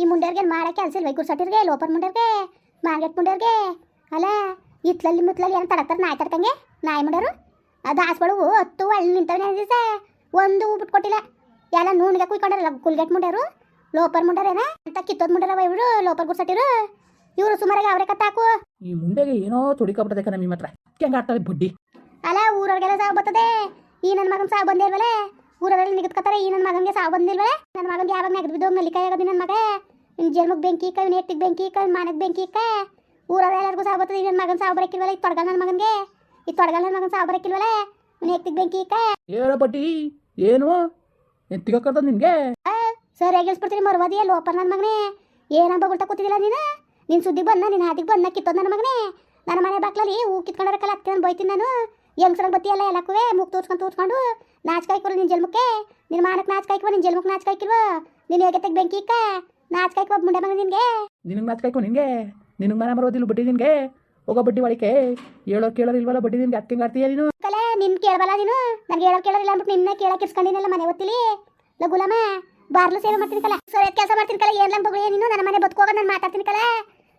ಈ ಮುಂಡ್ಯರ್ಗೆ ಮಾಡೋ ಅನ್ಸಿಲ್ಲ ವೈಕೂರ್ ಗುರ್ಸಟ್ಟಿರ್ಗೆ ಲೋಪರ್ ಮುಂಡರ್ಗೆ? ಮಾರ್ಗೆಟ್ ಮುಂಡ್ಯರ್ಗೆ ಅಲ್ಲ ಇತ್ಲಲ್ಲಿ ಮುತ್ಲಲ್ಲಿ ಏನು ತಡಕ್ತಾರೆ ನಾಯಿ ತಡ್ಕಂಗೆ? ನಾಯಿ ಮುಂಡರು? ಅದು ಆಸ್ಪಳು ಹತ್ತು ಹಳ್ಳಿ ನಿಂತವನೇ ದಿವಸ. ಒಂದು ಹೂ ಬಿಟ್ಕೊಟ್ಟಿಲ್ಲ. ಎಲ್ಲ ನೂನಿಗೆ ಕುಯ್ಕೊಂಡಾರಲ್ಲ ಕುಲ್ಗೆಟ್ ಮುಂಡ್ಯಾರು ಲೋಪರ್ ಮುಂಡ್ಯರೇನ ಅಂತ ಕಿತ್ತೋದ್ ಮುಂಡ್ಯರವ ಇವರು ಲೋಪರ್ ಗುರ್ಸಟ್ಟಿರು ಇವರು ಸುಮಾರಾಗಿ ಅವ್ರೆ ಕತ್ತಾಕು. ಈ ಮುಂಡೆಗೆ ಏನೋ ತೊಡಿಕೊಬಿಟ್ಟದೆ ಕಣ ನಿಮ್ಮ ಹತ್ರ. ಹೆಂಗೆ ಆಡ್ತಾರೆ ಬಡ್ಡಿ? ಅಲ್ಲ ಊರೊಳಗೆಲ್ಲ ಸಾವು ಬರ್ತದೆ. ಈ ನನ್ನ ಮಗನ ಸಾವು ಬಂದೇ ಇಲ್ವಲ್ಲ ಊರವರೆಲ್ಲ ನಿಗದ್ಕೋತಾರೆ ಈ ನನ್ನ ಮಗನಿಗೆ ಸಾವು ಬಂದಿಲ್ವೇ? ನನ್ನ ಮಗನಿಗೆ ಯಾವಾಗ ನೆಗದು ಬಿದ್ದು ನಲಿಕಾಯಿ ಆಗೋದು ನನ್ನ ಮಗ. ಇನ್ನು ಜನ್ಮಕ್ಕೆ ಬೆಂಕಿ ಇಕ್ಕ ಇವ್ನ ಎತ್ತಿಗೆ ಬೆಂಕಿ ಇಕ್ಕ ಇವ್ನ ಮನೆಗೆ ಬೆಂಕಿ ಇಕ್ಕ ಊರಲ್ಲಿ ಎಲ್ಲರಿಗೂ ಸಾವು ಬರ್ತದೆ ನನ್ನ ಮಗನ ಸಾವು ಬರಕ್ಕಿಲ್ವಲ್ಲ ಈ ತೊಡಗಲ್ ನನ್ನ ಮಗನಿಗೆ? ಈ ತೊಡಗಲ್ ನನ್ನ ಮಗನ ಸಾವು ಬರಕ್ಕಿಲ್ವಲ್ಲ ಇವ್ನ ಎತ್ತಿಗೆ ಬೆಂಕಿ ಇಕ್ಕ? ಏನ ಬಟ್ಟಿ ಏನು? ಏನು ತಿಗಕ್ಕದ ನಿನಗೆ ಸರಿಯಾಗಿ ಮರವಾದಿ ಮರ್ವಾದಿಯ ಲೋಪರ್ ನನ್ನ ಮಗನೇ. ಏನಂಬ ಗುಳ್ತಾ ಕೂತಿದ್ದಿಲ್ಲ ನೀನು? ನಿನ್ನ ಸುದ್ದಿ ಬಂದ ನಿನ್ನ ಹಾದಿಗೆ ಬಂದ ಕಿತ್ತ ನನ್ನ ಮಗನೇ. ನನ್ನ ಮನೆ ಬಾಕ್ಲಲ್ಲಿ ಹೂ ಕಿತ್ಕೊಂಡರಕ್ಕಲ್ಲ ಹತ್ತಿ ನಾನು ಬೈತೀನಿ ನಾನು. ಹೆಂಗ್ಸ್ರಂಗೆ ಬತ್ತಿಯಲ್ಲ ಎಲ್ಲಕ್ಕೂ ಮೂಗ್ ತೋರ್ಸ್ಕೊಂಡು ತೋರ್ಸ್ಕೊಂಡು ನಾಚ್ಕಾಯ್ಕೊರು ನಿನ್ನ ಜಲ್ಮಕ್ಕೆ? ನಿನ್ನ ಮಾನಕ್ಕೆ ನಾಚ್ಕಾಯ್ಕವ ನಿನ್ನ ಜಲ್ಮಕ್ಕೆ ನಾಚ್ಕಾಯ್ಕಿಲ್ವ ನೀನು ಹೇಗೆ ಬೆಂಕಿ ಇಕ್ಕ? ನಾಚ್ಕಾಯ್ಕೊ ಮುಂಡೆ ಮಗ ನಿನಗೆ? ನಿನಗೆ ನಾಚ್ಕಾಯ್ಕೊ ನಿನಗೆ? ನಿನಗೆ ಮನೆ ಬರೋದಿಲ್ಲ ಬಡ್ಡಿ ನಿನಗೆ? ಹೋಗೋ ಬಡ್ಡಿ ಒಳಕ್ಕೆ? ಹೇಳೋ ಕೇಳೋರು ಇಲ್ವಲ್ಲ ಬಡ್ಡಿ ನಿನ್ಗೆ? ಅಕ್ಕಂಗೆ ಆಡ್ತೀಯ ನೀನು? ಕಲೆ ನಿನ್ ಕೇಳಬಲ್ಲ ನೀನು? ನನಗೆ ಹೇಳೋ ಕೇಳೋರಿಲ್ಲ ಅಂದ್ಬಿಟ್ಟು ನಿನ್ನ ಕೇಳಕ್ಕೆ ಇಸ್ಕೊಂಡಿನಲ್ಲ ಮನೆ ಒತ್ತಿಲಿ? ಲ ಗುಲಾಮ ಬಾರ್ಲು ಸೇವೆ ಮಾಡ್ತೀನಿ ಕಲ. ಸರ್ ಕೆಲಸ ಮಾಡ್ತೀನಿ ಕಲ. ಏನ್ಲಂಗ್ ಲಂಬ ನೀನು? ನನ್ನ ಮನೆ ಬದುಕೋಗ ನಾನು ಮಾತಾಡ್ತೀನಿ ಕಲೆ.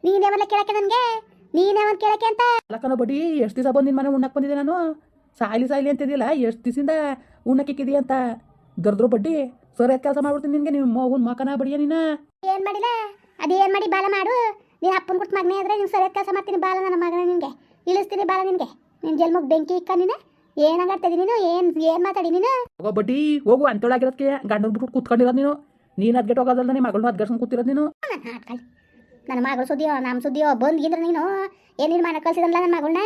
ನೀನೇ ಒಂದು ಕೇಳಕ್ಕೆ ನನಗೆ? ನೀನೇ ಒಂದು ಕೇಳಕ್ಕೆ ಅಂತ? ಅಲ್ಲಕ್ಕನೋ ಬಡ್ಡಿ ಎಷ್ಟು ದಿವಸ ಬಂದು ನಿನ್ನ ಮನೆ ಉಣ್ಣಕ್ಕೆ ಬಂದಿದ್ದೆ ನಾನು? ಸಾಯ್ಲಿ ಸಾಯ್ಲಿ ಅಂತಿದ್ದಿಲ್ಲ ಎಷ್ಟು ದಿವಸದಿಂದ ಉಣ್ಣಕ್ಕೆ ಇಕ್ಕಿದೀಯ ಅಂತ? ದರ್ದ್ರು ಬಡ್ಡಿ ಸರಿಯಾದ ಕೆಲಸ ಮಾಡ್ಬಿಡ್ತೀನಿ ನಿನಗೆ ನಿಮ್ಮ ಮಗುನ್ ಮಕನ ಬಡಿಯ ನೀನು? ಏನ್ ಮಾಡಿಲ್ಲ? ಅದೇನ್ ಮಾಡಿ ಬಾಲ ಮಾಡು. ನೀನ್ ಅಪ್ಪನ ಕೊಟ್ಟು ಮಗನೇ ಆದ್ರೆ ನೀನು ಸರಿಯಾದ ಕೆಲಸ ಮಾಡ್ತೀನಿ ಬಾಲ ನನ್ನ ಮಗನ ನಿನ್ಗೆ. ಇಳಿಸ್ತೀನಿ ಬಾಲ ನಿನ್ಗೆ. ನಿನ್ ಜಲ್ಮಗ್ ಬೆಂಕಿ ಇಕ್ಕ ನೀನು? ಏನಾಗತ್ತದಿ ನೀನು? ಏನ್ ಏನ್ ಮಾತಾಡಿ ನೀನು? ಹೋಗೋ ಬಡ್ಡಿ ಹೋಗು ಅಂತೊಳಗಿರೋದಕ್ಕೆ ಗಂಡನ ಬಿಟ್ಟು ಕೂತ್ಕೊಂಡಿರೋದು ನೀನು. ನೀನು ಅದ್ಗೆಟ್ ಹೋಗೋದಲ್ಲ ನಿಮ್ಮ ಮಗಳನ್ನ ಅದ್ಗರ್ಸ್ಕೊಂಡು ಕೂತಿರೋದು ನೀನು. ನನ್ನ ಮಗಳು ಸುದ್ದಿಯೋ ನಮ್ಮ ಸುದ್ದಿಯೋ ಬಂದ್ಗಿಂದ್ರೆ ನೀನು ಏನ್ ನಿನ್ ಮನೆ ಕಳ್ಸಿದಲ್ಲ ನನ್ನ ಮಗಳನ್ನ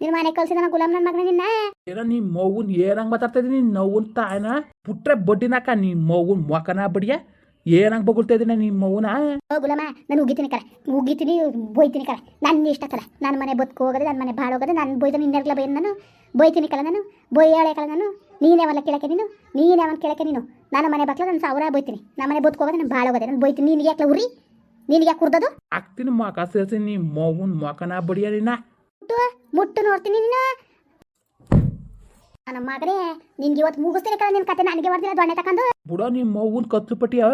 ನಿನ್ ಮನೆ ಕಳ್ಸಿದ ಗುಲಾಮ್ ನನ್ನ ಮಗನ ನಿನ್ನ? ಏನ ನೀ ಮಗುನ್ ಏನಂಗ್ ಮಾತಾಡ್ತಾ ಇದೀನಿ? ನೀನು ನೋವುನ್ ತಾಯನ ಪುಟ್ರೆ ಬಡ್ಡಿನಾಕ ನೀ ಮಗುನ್ ಮೊಕನ ಬಡಿಯ? ಏನಂಗ್ ಬಗುಳ್ತಾ ಇದೀನಿ ನಿಮ್ಮ ಮಗುನ? ಓ ಗುಲಾಮ ನಾನು ಉಗಿತೀನಿ ಕರೆ. ಉಗಿತೀನಿ ಬೊಯ್ತೀನಿ ಕರ. ನನ್ನ ಇಷ್ಟ ಕಲ ನನ್ನ ಮನೆ ಬದುಕು ಹೋಗೋದು ನನ್ನ ಮನೆ ಬಾಳ ಹೋಗೋದು ನಾನು ಬೊಯ್ದು ನಿನ್ನೆರ್ಗಲ ಬೈ ನಾನು. ಬೊಯ್ತೀನಿ ಕಲ ನಾನು. ಬೊಯ್ಯಾಳೆ ಕಲ ನಾನು. ನೀನೇ ಯಾವಲ್ಲ ಕೇಳಕ್ಕೆ ನೀನು. ನೀನೇ ಅವನ ಕೇಳಕ್ಕೆ ನೀನು. ನನ್ನ ಮನೆ ಬಕ್ಲ ನಾನು ಸಾವಿರ ಬೈತೀನಿ. ನನ್ನ ಮನೆ ಬದುಕು ಹೋಗೋದು ನಾನು ಬಾಳ ಹೋಗೋದೆ. ನಾನು ಬೈತೀನಿ. ನೀನು ಯಾಕಲ ಉರಿ ನಿನಗೆ ಯಾಕೆ ಕುರ್ದದು ಆಗ್ತೀನಿ ಮೊಕ ಸೇರಿಸಿ ನೀ ಮಗುನ್ ಮೊಕನ ಬಡಿಯ ನೀನ ಮುಟ್ಟು ನೋಡ್ತೀನಿ ನೀನು ನನ್ನ ಮಗನೇ ನಿನ್ಗೆ ಇವತ್ತು ಮುಗಿಸ್ತೀನಿ ಕಣ ನಿನ್ನ ಕತೆ. ನನಗೆ ಬರ್ದಿಲ್ಲ ದೊಣ್ಣೆ ತಕೊಂಡು ಬುಡ ನಿಮ್ಮ ಮಗುನ್ ಕತ್ಲು ಪಟ್ಟಿಯ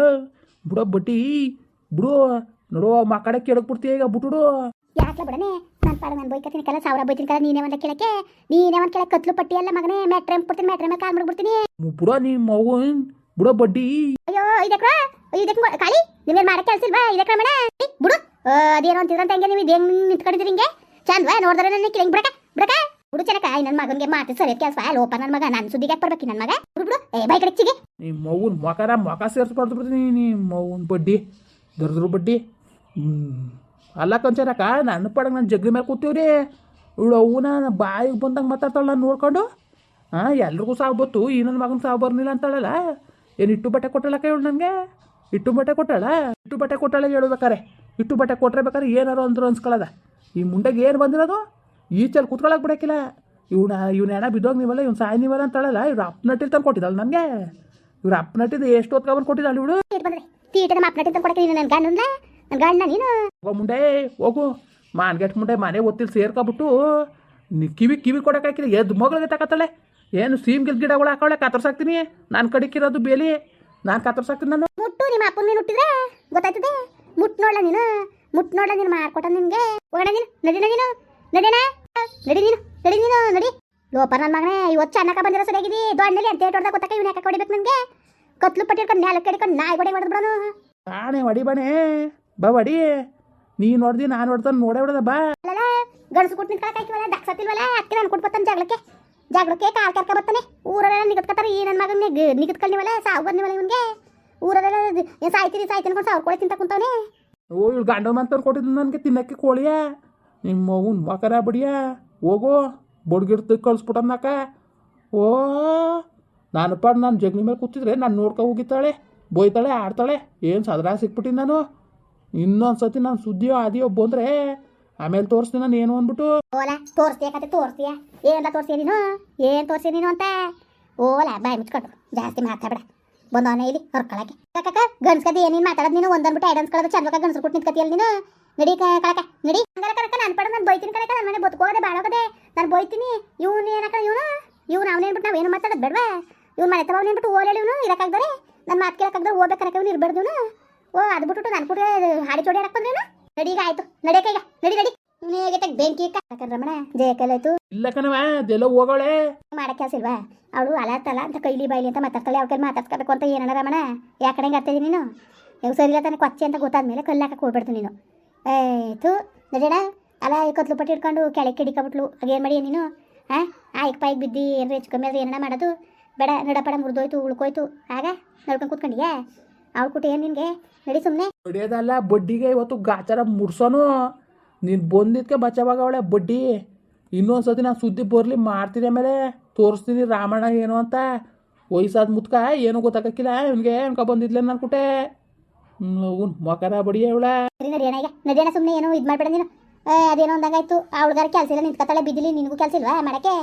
ಬುಡ ಬಟ್ಟಿ. ಬಿಡು ನೋಡು ಮಕ್ಕಳ ಕೇಳಕ್ ಬಿಡ್ತೀಯ ಈಗ ಬಿಟ್ಬಿಡು ಯಾಕೆ ಬಿಡನೆ? ನನ್ನ ಪಾಡ ನಾನು ಬೈಕತ್ತೀನಿ ಕಲ ಸಾವಿರ ಬೈತೀನಿ ಕಲ ನೀನೇ ಒಂದ ಕೇಳಕ್ಕೆ. ನೀನೇ ಒಂದು ಕೇಳಕ್ಕೆ ಕತ್ಲು ಪಟ್ಟಿ ಅಲ್ಲ ಮಗನೇ ಮೆಟ್ರೆ ಬಿಡ್ತೀನಿ ಮೆಟ್ರೆ ಮೇಲೆ ಕಾಲ್ ಮಾಡ್ಬಿಡ್ತೀನಿ ಬುಡ ನಿಮ್ಮ ಮಗುನ್ ಬಿಡೋ ಬಡ್ಡಿ. ಅಯ್ಯೋ ಇದಕ್ರ ಇದಕ್ಕೆ ಕಾಳಿ ನಿಮ್ಗೆ ಮಾಡಕ್ಕೆ ಕೆಲಸ ಇಲ್ವಾ? ಇದಕ್ರ ಮೇಡ ಬಿಡು. ಅದೇನೋ ಅಂತಿದ್ರಂತ ಹಂಗೆ ನೀವು ಇದೇನು ನಿಂತ್ಕೊಂಡಿದ್ರಿ ಹಿಂಗೆ? ಚಂದ್ವಾ ನೋಡಿದ್ರೆ ನನ್ನ ಕಿಳಿಂಗ್ ಬಿಡಕ ಬಿಡಕ. ಬಿಡು ಚೆನ್ನಕ ನನ್ನ ಮಗನಿಗೆ ಮಾತು ಸರಿ ಕೆಲಸ ಲೋಪ ನನ್ನ ಮಗ. ನನ್ನ ಸುದ್ದಿಗೆ ಬರ್ಬೇಕು ನನ್ನ ಮಗ? ಬಿಡು ಬಿಡು. ಏ ಬೈ ಕಡೆ ಚಿಗೆ. ನಿಮ್ಮ ಮೌನ್ ಮೊಕನ ಮೊಕ ಸೇರಿಸ್ಬಾರ್ದು ಬಿಡ್ತೀನಿ ನಿಮ್ಮ ಮೌನ್ ಬಡ್ಡಿ. ದರ್ದ್ರು ಬಡ್ಡಿ. ಅಲ್ಲ ಕಂಚರಕ್ಕ ನನ್ನ ಪಡಂಗೆ ನಾನು ಜಗ್ಗಿ ಮೇಲೆ ಕೂತೀವ್ರಿ. ಇವಳು ಅವನ ಬಾಯಿಗೆ ಬಂದಂಗೆ ಮಾತಾಡ್ತಾಳೆ ನಾನು ನೋಡ್ಕೊಂಡು. ಹಾಂ ಎಲ್ರಿಗೂ ಸಾವು ಬತ್ತು. ಈ ನನ್ನ ಮಗನ ಸಾವು ಬರ್ನಿಲ್ಲ ಅಂತಾಳಲ್ಲ. ಏನು ಇಟ್ಟು ಬಟ್ಟೆ ಕೊಟ್ಟಳಕ್ಕ ಹೇಳು ನನಗೆ? ಇಟ್ಟು ಬಟ್ಟೆ ಕೊಟ್ಟಳ ಇಟ್ಟು ಬಟ್ಟೆ ಕೊಟ್ಟಾಳೆ ಹೇಳ್ಬೇಕಾರೆ ಇಟ್ಟು ಬಟ್ಟೆ ಕೊಟ್ಟರೆ ಬೇಕಾರೆ ಏನಾರು ಅಂದ್ರು ಅನ್ಸ್ಕೊಳ್ಳೋದ ಈ ಮುಂಡೆಗೆ ಏನು ಬಂದಿರೋದು? ಈಚಲ್ಲಿ ಕೂತ್ಕೊಳ್ಳೋಕೆ ಬಿಡಕ್ಕಿಲ್ಲ. ಇವನ ಇವ್ನ ಹೆಣ ಬಿದ್ದೋಗ ನೀವಲ್ಲ ಇವ್ನು ಸಾಯ್ ನೀವಲ್ಲ ಅಂತಾಳಲ್ಲ ಇವ್ರು ಅಪ್ನಟ್ಟಿಲ್ ತಂದು ಕೊಟ್ಟಿದ್ದಲ್ಲ ನನಗೆ? ಇವ್ರು ಅಪ್ನಟ್ಟಿದ್ದು ಎಷ್ಟು ಹೊತ್ಕೊಂಡ್ಬಂದು ಕೊಟ್ಟಿದ್ದಾಳೆ ಇವಳು? ತೀಟದ ಮಾಪ್ನಟ್ಟಿ ಕೊಡಕ್ಕೆ ನೀನು ನನ್ನ ಗಂಡನ ನನ್ನ ಗಂಡ ನೀನು? ಹೋಗೋ ಮುಂಡೆ ಹೋಗು. ಮಾನ್ಗೆಟ್ ಮುಂಡೆ ಮನೆ ಒತ್ತಿಲ್ ಸೇರ್ಕೊಬಿಟ್ಟು ನೀ ಕಿವಿ ಕಿವಿ ಕೊಡೋಕ್ಕಾಕಿಲ್ಲ ಎದ್ದು ಮಗಳಿಗೆ ತಕತ್ತಾಳೆ ಏನು ಸೀಮ್ ಗಿಲ್ ಗಿಡಗಳು ಹಾಕೊಳ್ಳೆ ಕತ್ತರ್ಸಾಕ್ತೀನಿ ನಾನು ಕಡಿಕಿರೋದು ಬೇಲಿ. ನಾನು ಕತ್ತರ್ಸಾಕ್ತೀನಿ ನಾನು. ಮುಟ್ಟು ನಿಮ್ಮ ಅಪ್ಪನ ನೀನು ಹುಟ್ಟಿದ್ರೆ ಗೊತ್ತಾಯ್ತದೆ. ಮುಟ್ ನೋಡ್ಲ ನೀನು? ಮುಟ್ ನೋಡ್ಲ ನೀನು ಮಾಡ್ಕೊಟ್ಟ ನಿನ್ಗೆ ಹೋಗೋಣ ನೀನು. ನಡಿನ ನೀನು. ನಡಿನ ನಡಿ ನೀನು. ನಡಿ ನೀನು. ನಡಿ. ಲೋಪ ನನ್ನ ಮಗನೇ ಇವತ್ತು ಚೆನ್ನಾಗ ಬಂದಿರೋ ಸರಿಯಾಗಿದೆ ದೊಣ್ಣಲಿ ಅಂತ ಹೊಡೆದ ಗೊತ್ತಾಕ ಇವನ ಯಾಕೆ ಹೊಡಿಬೇಕು ನನಗೆ? ಕತ್ಲು ಪಟ್ಟಿರ್ಕೊಂಡು ನೆಲಕ್ಕೆ ಕಡಿಕೊಂಡು ನಾಯಿ ಗೋಡೆ ಹೊಡೆದ್ಬಿಡೋನು ನಾನೇ ಬಾಣೆ ಹೊಡಿ ಬಾಣೆ. ಬಾ ಹೊಡಿ. ನೀ ನೋಡ್ದಿ ನಾನು ನೋಡ್ತಾನೆ ನೋಡೇ ಹೊಡೆದ ಬಾ. ಗಣಸು ಕೊಟ್ಟು ನಿಂತ್ಕೊಳಕಾಯ್ತಿವಲ್ಲ ದಕ್ಸತ್ತಿಲ್ವಲ್ಲ ಅದಕ್ಕೆ ನಾನು ಕೊಟ್ಟು ಬರ್ತಾನೆ ಜಗಳಕ್ಕೆ ಜಗಳಕ್ಕೆ ಕಾಲ್ ಕರ್ಕ ಬರ್ತಾನೆ. ಊರಲ್ಲೆಲ್ಲ ನಿಗತ್ಕತ್ತಾರೆ ಈ ನನ್ನ ಮಗನ ನಿಗತ್ಕೊಳ್ನಿವಲ್ಲ ಸಾವು ಬಂದಿವಲ್ಲ ಇವನಿಗೆ. ಊರಲ್ಲೆಲ್ಲ ಏನು ಸಾಯ್ತೀನಿ ಅನ್ಕೊಂಡು ಸಾವಿರ ಕೋಳಿ ತಿಂತ ಕುಂತವನೆ. ಓ, ಇವ್ಳು ಗಂಡ ಕೊಟ್ಟಿದ್ದು ನನಗೆ ತಿನ್ನಕ್ಕೆ ಕೋಳಿಯ. ನಿಮ್ಮ ಅವ್ನ ಮಕರ ಬಿಡಿಯ ಹೋಗೋ, ಬಡ್ಗಿಡ್ತು ಕಳಿಸ್ಬಿಟ್ಟನ್ನಕ ಓ, ನಾನು ಪಾಡ್ ನಾನು ಜಗ್ಲಿ ಮೇಲೆ ಕೂತಿದ್ರೆ ನಾನು ನೋಡ್ಕೊ ಹೋಗಿತ್ತಾಳೆ ಬೋಯ್ತಾಳೆ, ಆಡ್ತಾಳೆ. ಏನು ಸದರ ಸಿಕ್ಬಿಟ್ಟಿನಿ ನಾನು. ಇನ್ನೊಂದು ಸತಿ ನಾನು ಸುದ್ದಿಯೋ, ಆದಿಯೋ ಬಂದರೆ ಆಮೇಲೆ ತೋರಿಸ್ತೀನಿ ನಾನು ಏನು ಅಂದ್ಬಿಟ್ಟು? ಓಲ, ತೋರಿಸ್ತೀಯ ಕತೆ, ತೋರಿಸ್ತೀಯ? ಏನೆಲ್ಲ ತೋರಿಸ್ತೀಯ ನೀನು? ಏನು ತೋರಿಸ್ತೀಯ ನೀನು ಅಂತ? ಓಲ, ಬಾಯ್ ಮುಚ್ಕೊಂಡು. ಜಾಸ್ತಿ ಮಾತಾಡ ಬಂದವನೇ ಇಲ್ಲಿ, ಹೊರ್ಕೊಳಕ್ಕೆ. ಕಕ್ಕ ಗನ್ಸ್ಕದಿ ಏನೇನು ಮಾತಾಡೋದು ನೀನು? ಒಂದನ್ಬಿಟ್ಟು ಐಡನ್ಸ್ ಕಳೆದ ಚಂದ್ರಕ ಗನ್ಸರು ಕೊಟ್ಟು ನಿಂತ್ಕತಿಯಲ್ಲಿ ನೀನು? ನಡಿ ಕಳಕ ನಡಿ. ಹಂಗಾರ ಕಳಕ ನಾನು ಪಡ ನಾನು ಬೈತೀನಿ ಕಳಕ ನನ್ನ ಮನೆ ಬದುಕೋದೆ ಬಾಳೋಗದೆ ನಾನು ಬೈತೀನಿ. ಇವನು ಏನಕ ಇವನು? ಇವ್ನು ಅವನೇನ್ಬಿಟ್ಟು ನಾವೇನು ಮಾತಾಡೋದು ಬೇಡವಾ? ಇವ್ನು ಮನೆ ತವ ಅವನೇನ್ಬಿಟ್ಟು ಓಡಾಡಿ ಇವನು? ಇರಕ್ಕಾಗ್ದಾರೆ ನನ್ನ ಮಾತು ಕೇಳಕ್ಕಾಗ್ದಾರೆ ಹೋಗ್ಬೇಕಾರಕ್ಕೆ ಇವ್ನು ಇರ್ಬಾರ್ದು ಇವನು? ಓ, ಅದು ಬಿಟ್ಬಿಟ್ಟು ನಾನು ಕೂಡ ಹಾಡಿ ಚೋಡಿ ಬಂದ್ರೇನು? ನಡಿ ಈಗ ಆಯ್ತು. ನಡಿಯಕ ಈಗ. ನಡಿ ನಡಿ. ಹೇಗೆ ಬೆಂಕಿ ಇಕ್ಕ ರಮಣ? ಜಯಕಲಾಯ್ತು ಇಲ್ಲ ಕಣವ ಅದೆಲ್ಲ ಹೋಗೋಳೆ. ಮಾಡಕ್ಕೆ ಕೆಲಸ ಇಲ್ವಾ? ಅವಳು ಅಲಾತಲ ಅಂತ ಕೈಲಿ ಬಾಯ್ಲಿ ಅಂತ ಮಾತಾಡ್ತಾಳೆ. ಅವ್ರ ಕೈ ಮಾತಾಡ್ಸ್ಕೋಬೇಕು ಅಂತ ಏನಣ್ಣ ರಮಣ? ಯಾಕಡೆ ಹಿಂಗೆ ನೀನು? ಇವ್ ಸರಿ ಇಲ್ಲ ತಾನೆ ಕೊಚ್ಚೆ ಅಂತ ಗೊತ್ತಾದ್ಮೇಲೆ ಕಲ್ಲು ಹಾಕಕ್ಕೆ ಹೋಗ್ಬಿಡ್ತು ನೀನು. ಆಯ್ತು. ನಡಿಯಣ ಅಲ್ಲ ಈ ಕತ್ಲು ಪಟ್ಟಿ ಇಟ್ಕೊಂಡು ಕೆಳಗೆ ಕಿಡಿಕಬಿಟ್ಲು. ಅದೇನು ಮಾಡಿ ನೀನು? ಹಾಂ ಆಯ್ಕೆ ಪಾಯಿಗೆ ಬಿದ್ದು ಏನಾರ ಹೆಚ್ಚು ಕಮ್ಮಿ ಅದು ಏನಣ್ಣ ಮಾಡೋದು? ಬೇಡ ನಡಪಡ ಮುರಿದೋಯ್ತು ಉಳ್ಕೋಯ್ತು. ಆಗ ನಡ್ಕೊಂಡು ಕೂತ್ಕೊಂಡಿಯಾ? ಅವಳು ಕುಟಿ ಏನು ನಿನಗೆ? ನಡಿ ಸುಮ್ಮನೆ ಹೊಡಿಯೋದಲ್ಲ ಬಡ್ಡಿಗೆ ಇವತ್ತು ಗಾಚಾರ ಮುಡ್ಸೋನು. ನೀನು ಬಂದಿದ್ದಕ್ಕೆ ಬಚಾವಾಗವಳೆ ಬಡ್ಡಿ. ಇನ್ನೊಂದ್ಸತಿ ನಾನು ಸುದ್ದಿ ಬರಲಿ ಮಾಡ್ತೀನಿ ಆಮೇಲೆ ತೋರಿಸ್ತೀನಿ ರಾಮಣ್ಣ ಏನು ಅಂತ. ವಯಸ್ಸಾದ ಮುತ್ಕ ಏನೂ ಗೊತ್ತಾಗಕ್ಕಿಲ್ಲ ಇವನಿಗೆ ಅನ್ಕೊ ಬಂದಿದ್ಲೆ ಅನ್ಕುಟ್ಟೆ ಅವ್ನು ಮಕರ ಬಡಿ ಅವಳ. ಸರಿ ನಡಿಯೋಣ ಸುಮ್ಮನೆ ಏನೋ ಇದು ಮಾಡ್ಬೇಡ ನೀನು. ಅದೇನೋ ಅಂದಂಗಾಯ್ತು. ಹುಡುಗರ ಕೆಲಸ ಇಲ್ಲ ನಿಂತ್ಕತ್ತಾಳೆ ಬಿದ್ದಿಲಿ ನಿನಗೂ ಕೆಲಸ ಇಲ್ವಾ ಮಾಡಕ್ಕೆ?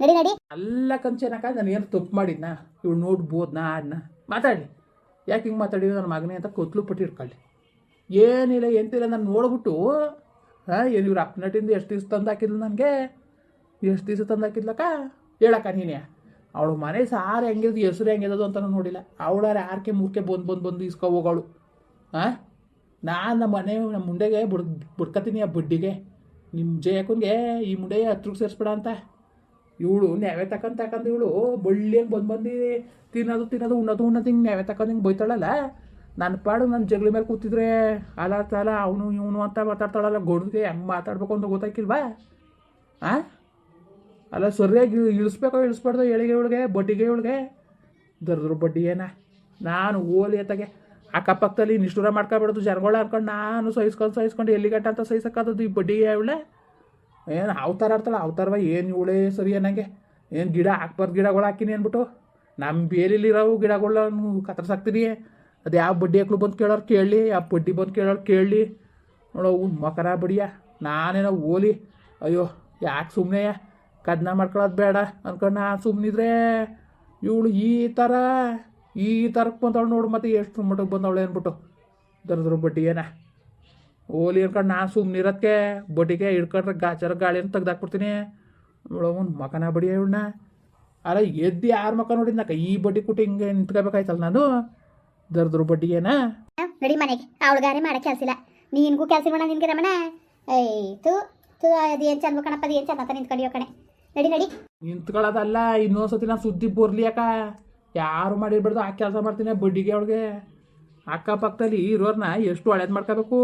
ನಡಿ ನಡಿ. ಅಲ್ಲ ಕಂಚನಕ ನಾನು ಏನು ತಪ್ಪು ಮಾಡಿದ್ನ? ಇವಳು ನೋಡ್ಬೋದ್ನಾ ಆಡ್ನ? ಮಾತಾಡಿ ಯಾಕೆ ಹಿಂಗೆ ಮಾತಾಡಿದ್ರು ನನ್ನ ಮಗನೇ ಅಂತ ಕೊತ್ಲು ಪಟ್ಟಿ ಇಟ್ಕೊಳ್ಳಿ ಏನಿಲ್ಲ ಎಂತಿಲ್ಲ ನಾನು ನೋಡ್ಬಿಟ್ಟು, ಹಾಂ, ಏನು ಇವ್ರು ಅಪ್ಪನಟ್ಟಿಂದ ಎಷ್ಟು ದಿವಸ ತಂದು ಹಾಕಿದ್ಲು ನನಗೆ? ಎಷ್ಟು ದಿವಸ ತಂದು ಹಾಕಿದ್ಲಕ್ಕ ಹೇಳಕ್ಕ ನೀನೇ. ಅವಳು ಮನೆ ಸಾರು ಹೆಂಗಿರೋದು, ಹೆಸರು ಹೆಂಗಿರೋದು ಅಂತ ನೋಡಿಲ್ಲ. ಅವಳಾರ ಯಾರಕ್ಕೆ ಮೂರ್ಕೆ ಬಂದು ಬಂದು ಬಂದು ಇಸ್ಕೊ ಹೋಗೋಳು. ಹಾಂ? ನಾನು ನಮ್ಮ ಮನೆ, ನಮ್ಮ ಮುಂಡೆಗೆ ಬುಡ್, ಬುಡ್ಕತೀನಿ ಆ ಬಡ್ಡಿಗೆ. ನಿಮ್ಮ ಜಯಕ್ಕನ್ಗೆ ಈ ಮುಂಡೆ ಹತ್ರಕ್ಕೆ ಸೇರಿಸ್ಬಿಡ ಅಂತ. ಇವಳು ನ್ಯಾವೆ ತಕೊಂಡ್ ತಕೊಂಡ್ ಇವಳು ಬಳ್ಳಿ ಹಂಗೆ ಬಂದು ಬಂದು, ತಿನ್ನೋದು ತಿನ್ನೋದು, ಉಣ್ಣೋದು ಉಣ್ಣೋದು ಹಿಂಗೆ ನ್ಯಾವೆ ತಕೊಂಡ್ ಹಿಂಗೆ ಬೈತಾಳಲ್ಲ? ನನ್ನ ಪಾಡು ನನ್ನ ಜಗಳ ಮೇಲೆ ಕೂತಿದ್ರೆ ಅಲ, ತಲ, ಅವನು, ಇವನು ಅಂತ ಮಾತಾಡ್ತಾಳಲ್ಲ, ಗೊಡ್ಗೆ ಹೆಂಗೆ ಮಾತಾಡ್ಬೇಕು ಅಂತ ಗೊತ್ತಾಕಿಲ್ವಾ ಆ? ಅಲ್ಲ, ಸರಿಯಾಗಿ ಇಳಿಸ್ಬೇಕು, ಇಳಿಸ್ಬಾರ್ದು ಎಳಿಗೆ ಇವಳಿಗೆ ಬಡ್ಡಿಗೆ ಇವಳಿಗೆ ದರ್ದ್ರ ಬಡ್ಡಿ ಏನ? ನಾನು ಓಲಿ ಎತ್ತಾಗೆ ಅಕ್ಕಪಕ್ಕದಲ್ಲಿ ನಿಷ್ಠೂರ ಮಾಡ್ಕೊಬಿಡೋದು ಜನಗಳು ಅನ್ಕೊಂಡು ನಾನು ಸಹಿಸ್ಕೊಂಡು ಸಹಿಸ್ಕೊಂಡು ಎಲ್ಲಿಗಟ್ಟ ಅಂತ ಸಹಿಸಕ್ಕಾದದ್ದು ಈ ಬಡ್ಡಿಗೆ ಇವಳೆ ಏನು ಅವತಾರ ಆಡ್ತಾಳೆ ಅವತಾರವ ಏನು ಇವಳೇ ಸರಿ ಅನ್ನಂಗೆ. ಏನು ಗಿಡ ಹಾಕ್ಬಾರ್ದು ಗಿಡಗಳು ಹಾಕಿನಿ ಅಂದ್ಬಿಟ್ಟು ನಮ್ಮ ಬೇಲಿಲಿರೋವು ಗಿಡಗಳನ್ನ ಕತ್ತರ್ಸಾಕ್ತೀನಿ. ಅದು ಯಾವ ಬಡ್ಡಿ ಹಾಕ್ಲು ಬಂದು ಕೇಳೋರು ಕೇಳಲಿ, ಯಾವ ಬಡ್ಡಿ ಬಂದು ಕೇಳೋರು ಕೇಳಲಿ. ನೋಡೋ ಮಕರ ಬಡಿಯ, ನಾನೇನೋ ಓಲಿ. ಅಯ್ಯೋ, ಯಾಕೆ ಸುಮ್ಮನೆ ಕದ್ನ ಮಾಡ್ಕೊಳೋದು ಬೇಡ ಅಂದ್ಕೊಂಡು ನಾನು ಸುಮ್ಮನಿದ್ರೆ ಇವಳು ಈ ಥರ ಈ ಥರಕ್ಕೆ ಬಂದವಳು ನೋಡು ಮತ್ತೆ ಎಷ್ಟು ಮಟ್ಟಕ್ಕೆ ಬಂದವಳು ಅಂದ್ಬಿಟ್ಟು ದರದ್ರ ಬಡ್ಡಿ ಏನ? ಓಲಿ ಅನ್ಕೊಂಡು ನಾನು ಸುಮ್ಮನಿರೋದಕ್ಕೆ ಬಡ್ಡಿಗೆ ಹಿಡ್ಕೊಂಡ್ರೆ ಗಾಚಾರ ಗಾಳಿಯನ್ನು ತೆಗ್ದಾಕ್ಬಿಡ್ತೀನಿ. ಅವನು ಮಕನ ಬಡಿ ಇವಳನ್ನ ಅಲ್ಲ ಎದ್ದು ಯಾರ ಮಕ ನೋಡಿದ್ನಕ್ಕ ಈ ಬಡ್ಡಿ ಕುಟ್ಟಿ ಹಿಂಗೆ ನಿಂತ್ಕೋಬೇಕಾಯ್ತಲ್ಲ ನಾನು? ದರ್ದ್ರ ಬಡ್ಡಿ ಏನ? ಆ, ನಡಿ ಮನೆಗೆ. ಅವಳಗಾರಿ ಮಾಡೋ ಕೆಲಸ ಇಲ್ಲ. ನಿನ್ಗೂ ಕೆಲಸ ಮಾಡ ನಿನ್ಗೆ ರಮಣ? ಏಯ್ ತು ತು ಅದೇನು ಚಂದ ಕಣಪ್ಪ ಏನು ಚಂದ ಅಂತ ನಿಂತ್ಕೊಂಡಿಯೋ ಕಣೆ ನಡಿ ನಡಿ. ನಿಂತ್ಕೊಳ್ಳೋದಲ್ಲ ಇನ್ನೊಂದು ಸತಿ ನಾನು ಸುದ್ದಿ ಬರ್ಲಿ ಅಕ್ಕ. ಯಾರು ಮಾಡಿರ್ಬಾರ್ದು ಆ ಕೆಲಸ ಮಾಡ್ತೀನಿ ಬಡ್ಡಿಗೆ ಅವಳಿಗೆ. ಅಕ್ಕಪಕ್ಕದಲ್ಲಿ ಇರೋರ್ನ ಎಷ್ಟು ಒಳ್ಳೇದು ಮಾಡ್ಕೋಬೇಕು?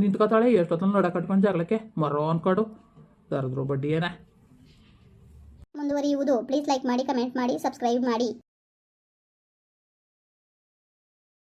ನಿಂತ್ಕೊತಾಳೆ ಎಷ್ಟೊತ್ತಲ್ಲಿ ನೋಡ ಕಟ್ಕೊಂಡು ಜಗಳಕ್ಕೆ? ಮರೋ ಅನ್ಕೊಡು. ದರ್ದ್ರು ಬಡ್ಡಿ ಏನ? ಮುಂದುವರಿಯುವುದು. ಪ್ಲೀಸ್ ಲೈಕ್ ಮಾಡಿ ಕಮೆಂಟ್ ಮಾಡಿ ಸಬ್ಸ್ಕ್ರೈಬ್ ಮಾಡಿ.